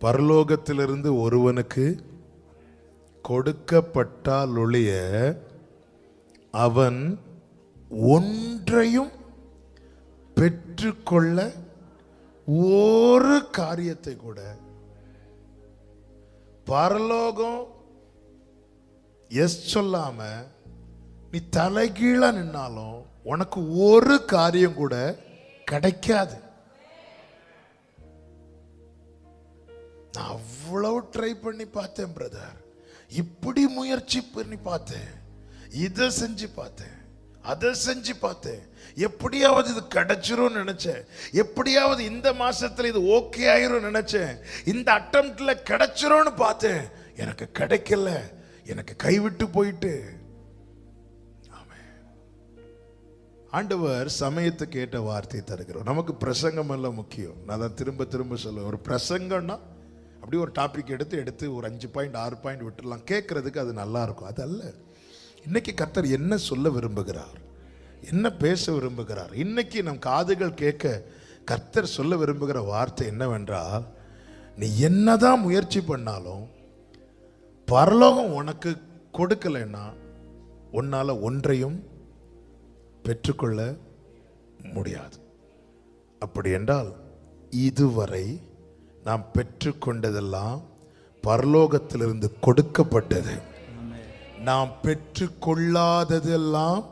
பரலோகத்திலிருந்து ஒருவனுக்கு கொடுக்கப்பட்டாலொழிய அவன் ஒன்றையும் பெற்றுக்கொள்ள ஒரு காரியத்தை கூட. பரலோகம் எஸ் சொல்லாம நீ தலைகீழா நின்னாலும் உனக்கு ஒரு காரியம் கூட கிடைக்காது. நான் அவ்வளோ ட்ரை பண்ணி பார்த்தேன் பிரதர் இப்படி முயற்சி பண்ணி பார்த்தேன். இதை செஞ்சு பார்த்தேன். அதை செஞ்சு பார்த்தேன். எப்படியாவது இது கிடைச்சிரும் நினைச்சேன். எப்படியாவது இந்த மாசத்துல இது ஓகே ஆயிரும் நினைச்சேன். இந்த அட்டம்ப்ட்ல கிடைச்சிரும்னு பார்த்தேன். எனக்கு கிடைக்கல. எனக்கு கைவிட்டு போயிட்டு. ஆண்டவர் சமயத்துக்கு கேட்ட வார்த்தை தருகிறோம் நமக்கு பிரசங்கம் எல்லாம் முக்கியம். நான் தான் திரும்ப திரும்ப சொல்லுவேன். ஒரு பிரசங்கம்னா அப்படியே ஒரு டாபிக் எடுத்து எடுத்து ஒரு அஞ்சு பாயிண்ட் ஆறு பாயிண்ட் விட்டுடலாம். கேட்கறதுக்கு அது நல்லாயிருக்கும் அது அல்ல இன்றைக்கி கர்த்தர் என்ன சொல்ல விரும்புகிறார்? என்ன பேச விரும்புகிறார்? இன்றைக்கி நம் காதுகள் கேட்க கர்த்தர் சொல்ல விரும்புகிற வார்த்தை என்னவென்றால் நீ என்னதான் முயற்சி பண்ணாலும் பரலோகம் உனக்கு கொடுக்கலைன்னா உன்னால் ஒன்றையும் பெற்றுக்கொள்ள முடியாது. அப்படி என்றால் இதுவரை நாம் பெற்றுக்கொண்டதெல்லாம் பரலோகத்திலிருந்து கொடுக்கப்பட்டது. நாம் பெற்றுக்கொள்ளாததெல்லாம்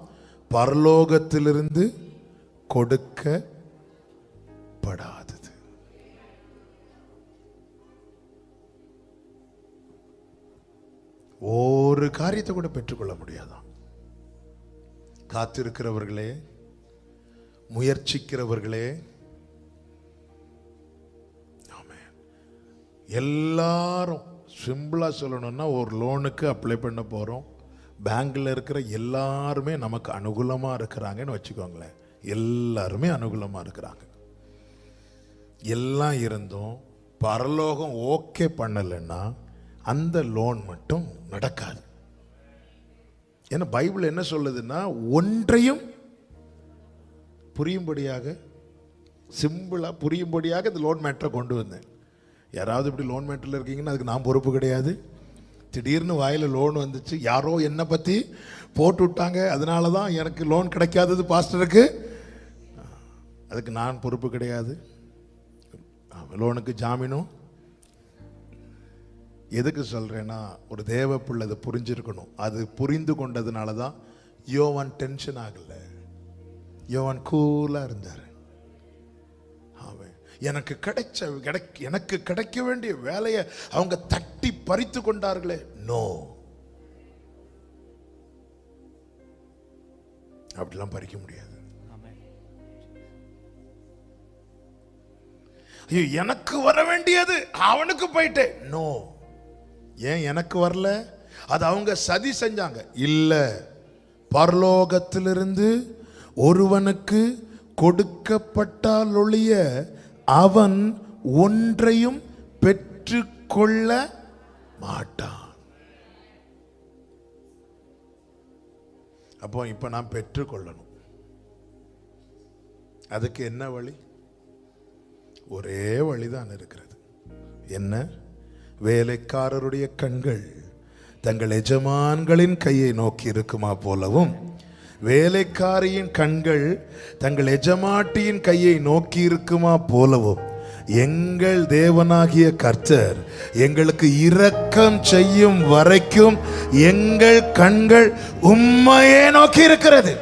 பரலோகத்திலிருந்து கொடுக்கப்படாதது. ஒரு காரியத்தை கூட பெற்றுக்கொள்ள முடியாதான். காத்திருக்கிறவர்களே முயற்சிக்கிறவர்களே எல்லாரும் சிம்பிளாக சொல்லணும்னா ஒரு லோனுக்கு அப்ளை பண்ண போகிறோம் பேங்கில் இருக்கிற எல்லாருமே நமக்கு அனுகூலமாக இருக்கிறாங்கன்னு வச்சுக்கோங்களேன். எல்லாருமே அனுகூலமாக இருக்கிறாங்க. எல்லாம் இருந்தும் பரலோகம் ஓகே பண்ணலைன்னா அந்த லோன் மட்டும் நடக்காது. ஏன்னா பைபிள் என்ன சொல்லுதுன்னா ஒன்றையும் புரியும்படியாக சிம்பிளாக புரியும்படியாக இந்த லோன் மேட்டரை கொண்டு வந்தேன். யாராவது இப்படி லோன் மேட்டரில் இருக்கீங்கன்னா அதுக்கு நான் பொறுப்பு கிடையாது. திடீர்னு வாயில் லோன் வந்துச்சு. யாரோ என்னை பற்றி போட்டு விட்டாங்க. அதனால தான் எனக்கு லோன் கிடைக்காதது பாஸ்டருக்கு அதுக்கு நான் பொறுப்பு கிடையாது. லோனுக்கு ஜாமீனும். எதுக்கு சொல்கிறேன்னா ஒரு தேவ பிள்ளை அதை புரிஞ்சிருக்கணும். அது புரிந்து கொண்டதுனால தான் யோவான் டென்ஷன் ஆகலை. யோவான் கூலாக இருந்தார். எனக்கு கிடைச்ச கிடைக்க எனக்கு கிடைக்க வேண்டிய வேலையை அவங்க தட்டி பறித்து கொண்டார்களே. நோ அப்படிலாம் பறிக்க முடியாது. ஐயோ எனக்கு வர வேண்டியது அவனுக்கு போயிட்டேன் நோ ஏன் எனக்கு வரல? அது அவங்க சதி செஞ்சாங்க. இல்ல பரலோகத்திலிருந்து ஒருவனுக்கு கொடுக்கப்பட்டால் ஒழிய அவன் ஒன்றையும் பெற்றுக்கொள்ள மாட்டான். அப்போ இப்ப நான் பெற்றுக்கொள்ளணும். அதுக்கு என்ன வழி? ஒரே வழிதான் இருக்கிறது. என்ன? வேலைக்காரருடைய கண்கள் தங்கள் எஜமான்களின் கையை நோக்கி இருக்குமா போலவும் வேலைக்காரியின் கண்கள் தங்கள் எஜமாட்டியின் கையை நோக்கி இருக்குமா போலவும் எங்கள் தேவனாகிய கர்த்தர் எங்களுக்கு இரக்கம் செய்யும் வரைக்கும் எங்கள் கண்கள் உண்மையே நோக்கி இருக்கிறது.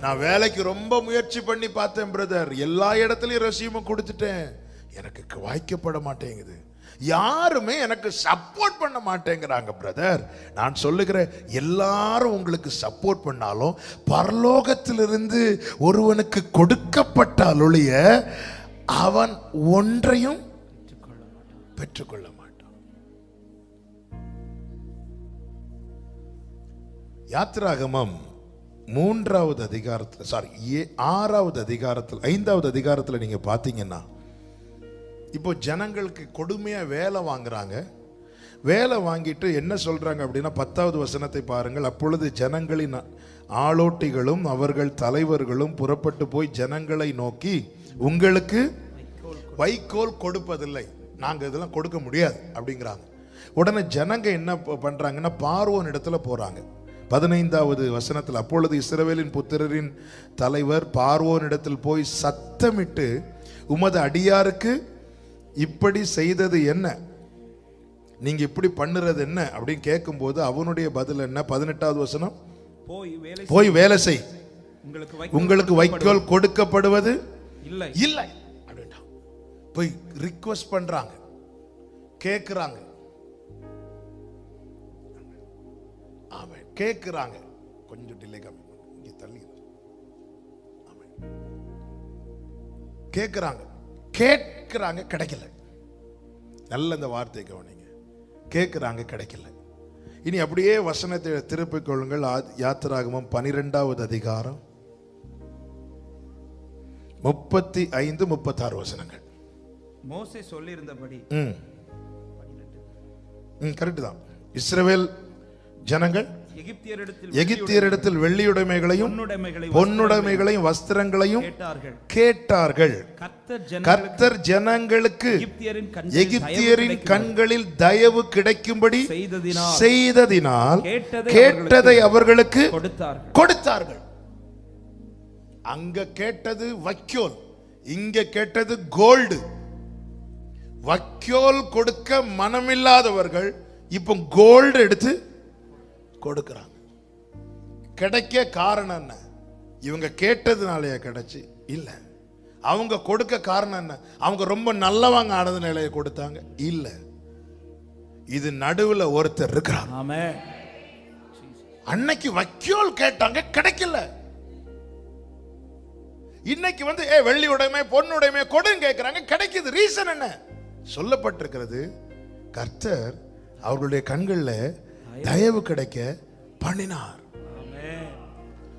நான் வேலைக்கு ரொம்ப முயற்சி பண்ணி பார்த்தேன் பிரதர் எல்லா இடத்துலையும் ரெசியூமும் கொடுத்துட்டேன். எனக்கு வாய்க்கப்பட மாட்டேங்குது. யாருமே எனக்கு சப்போர்ட் பண்ண மாட்டேங்கிறாங்க பிரதர் நான் சொல்லுகிறேன் எல்லாரும் உங்களுக்கு சப்போர்ட் பண்ணாலும் பரலோகத்திலிருந்து ஒருவனுக்கு கொடுக்கப்பட்ட ஒழிய அவன் ஒன்றையும் பெற்றுக்கொள்ள மாட்டான். யாத்திராகமம் மூன்றாவது அதிகாரத்தில் சாரி ஏ ஆறாவது அதிகாரத்தில் ஐந்தாவது அதிகாரத்தில் நீங்கள் பார்த்தீங்கன்னா இப்போ ஜனங்களுக்கு கொடுமையாக வேலை வாங்குறாங்க. வேலை வாங்கிட்டு என்ன சொல்கிறாங்க அப்படின்னா பத்தாவது வசனத்தை பாருங்கள். அப்பொழுது ஜனங்களின் ஆளோட்டிகளும் அவர்கள் தலைவர்களும் புறப்பட்டு போய் ஜனங்களை நோக்கி உங்களுக்கு வைக்கோல் கொடுப்பதில்லை. நாங்கள் இதெல்லாம் கொடுக்க முடியாது. அப்படிங்கிறாங்க. உடனே ஜனங்க என்ன ப- பார்வோன் இடத்துல போகிறாங்க பதினைந்தாவது வசனத்தில் அப்பொழுது இஸ்ரவேலின் புத்திரரின் தலைவர் பார்வோன் இடத்தில் போய் சத்தமிட்டு உமது அடியாருக்கு இப்படி செய்தது என்ன? நீங்க இப்படி பண்ணுறது என்ன? அப்படின்னு கேட்கும்போது அவனுடைய பதில் என்ன? பதினெட்டாவது வசனம். போய் வேலை செய். உங்களுக்கு வைக்கோல் கொடுக்கப்படுவது இல்லை. இல்லை. அப்படின்ட்டா போய் ரிக்வஸ்ட் பண்றாங்க. கேக்குறாங்க. ஆமென் கேக்குறாங்க. கொஞ்சம் டிலே கம்மி. இங்க தள்ளி. ஆமென் கேக்குறாங்க. கேட்கிறாங்க கிடைக்கல. நல்ல இந்த வார்த்தை கவனிங்க. கேட்குறாங்க கிடைக்கல. இனி அப்படியே வசனத்தை திருப்பிக் கொள்ளுங்கள். யாத்திராகமம் பனிரெண்டாவது அதிகாரம். முப்பத்தி ஐந்து முப்பத்தாறு வசனங்கள். மோசே சொல்லியிருந்தபடி கரெக்ட் தான். இஸ்ரவேல் ஜனங்கள் எகிப்தியரிடத்தில் வெள்ளியுடைமைகளையும் பொன்னுடைமைகளை பொன்னுடைமைகளையும் வஸ்திரங்களையும் கேட்டார்கள். கர்த்தர் ஜனங்களுக்கு எகிப்தியரின் கண்களில் தயவு கிடைக்கும்படி செய்ததினால் கேட்டதை அவர்களுக்கு கொடுத்தார்கள். கொடுத்தார்கள். அங்க கேட்டது வைக்கோல் இங்க கேட்டது கோல்டு. வைக்கோல் கொடுக்க மனமில்லாதவர்கள் இப்போ கோல்டு எடுத்து கொடுக்கறாங்க. கிடைக்க காரணம் என்ன? இவங்க கேட்டதுனாலயா கிடைச்சு? இல்ல. அவங்க கொடுக்க காரணம் என்ன? அவங்க ரொம்ப நல்லவங்க ஆனது நிலையை கொடுத்தாங்க? இல்ல. இது நடுவுல ஒருத்தர் இருக்கிறார். அன்னைக்கு வைக்கோல் கேட்டாங்க கிடைக்கல. இன்னைக்கு வந்து ஏ வெள்ளி உடைமை பொன் உடைமை கொடுன்னு கேட்கிறாங்க கிடைக்குது. ரீசன் என்ன? சொல்லப்பட்டிருக்கிறது கர்த்தர் அவர்களுடைய கண்கள்ல தயவு கிடைக்க பண்ணினார்.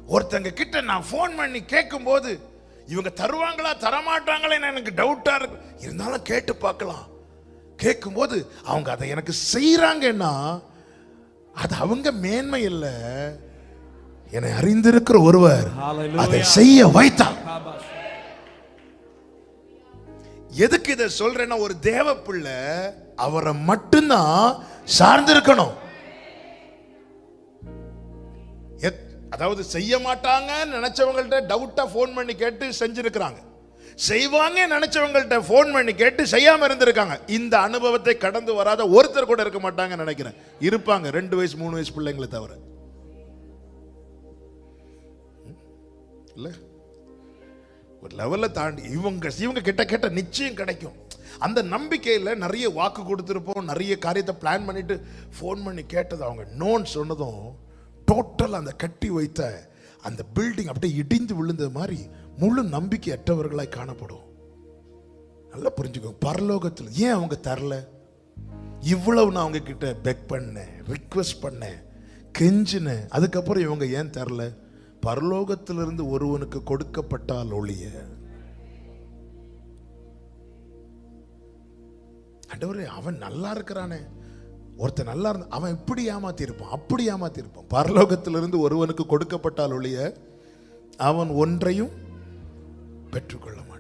ஒருத்தங்க கிட்ட நான் ஃபோன் பண்ணி கேட்கும்போது இவங்க தருவாங்களா தரமாட்டாங்களேன்னு எனக்கு டவுட்டா இருக்கு. இருந்தாலும் கேட்டு பார்க்கலாம். கேட்கும்போது அவங்க அதை எனக்கு செய்யறாங்கன்னா அது அவங்க மேன்மை இல்லை. என்னை அறிந்திருக்கிற ஒருவர். அதை செய்ய வைத்தார். எதுக்கு இதை சொல்றேன்னா ஒரு தேவ பிள்ளை அவரை மட்டும்தான் சார்ந்திருக்கணும். அதாவது செய்ய மாட்டாங்கன்னு நினைச்சவங்கள்ட்ட டவுட்டா ஃபோன் பண்ணி கேட்டு செஞ்சிருக்கிறாங்க. செய்வாங்க நினைச்சவங்கள்ட்ட ஃபோன் பண்ணி கேட்டு செய்யாம இருந்திருக்காங்க. இந்த அனுபவத்தை கடந்து வராத ஒருத்தர் கூட இருக்க மாட்டாங்கன்னு நினைக்கிறேன். இருப்பாங்க. ரெண்டு வயசு மூணு வயசு பிள்ளைங்களை தவிர. இல்லை? ஒரு லெவலில் தாண்டி இவங்க இவங்க கிட்ட கிட்ட நிச்சயம் கிடைக்கும். அந்த நம்பிக்கையில் நிறைய வாக்கு கொடுத்துருப்போம். நிறைய காரியத்தை பிளான் பண்ணிட்டு ஃபோன் பண்ணி கேட்டது அவங்க. நோன் சொன்னதும் டோட்டல் அந்த கட்டி வைத்த அந்த பில்டிங் அப்படியே இடிந்து விழுந்தது மாதிரி முழு நம்பிக்கையற்றவர்களாய் காணப்படும். நல்லா புரிஞ்சுக்கோங்க பரலோகத்தில் ஏன் அவங்க தரல? இவ்வளவு நான் அவங்க கிட்ட பெக் பண்ணேன் ரிக்வெஸ்ட் பண்ணேன் கெஞ்சினேன். அதுக்கப்புறம் இவங்க ஏன் தரல? பரலோகத்திலிருந்து ஒருவனுக்கு கொடுக்கப்பட்டால் ஒழிய. ஆண்டவரே அவன் நல்லா இருக்கிறானே. ஒருத்தன் நல்லா இருந்த அவன் இப்படி ஏமாத்தியிருப்பான் அப்படி ஏமாத்தியிருப்பான். பரலோகத்திலிருந்து ஒருவனுக்கு கொடுக்கப்பட்டால் ஒழிய அவன் ஒன்றையும் பெற்றுக்கொள்ள மாட்டான்.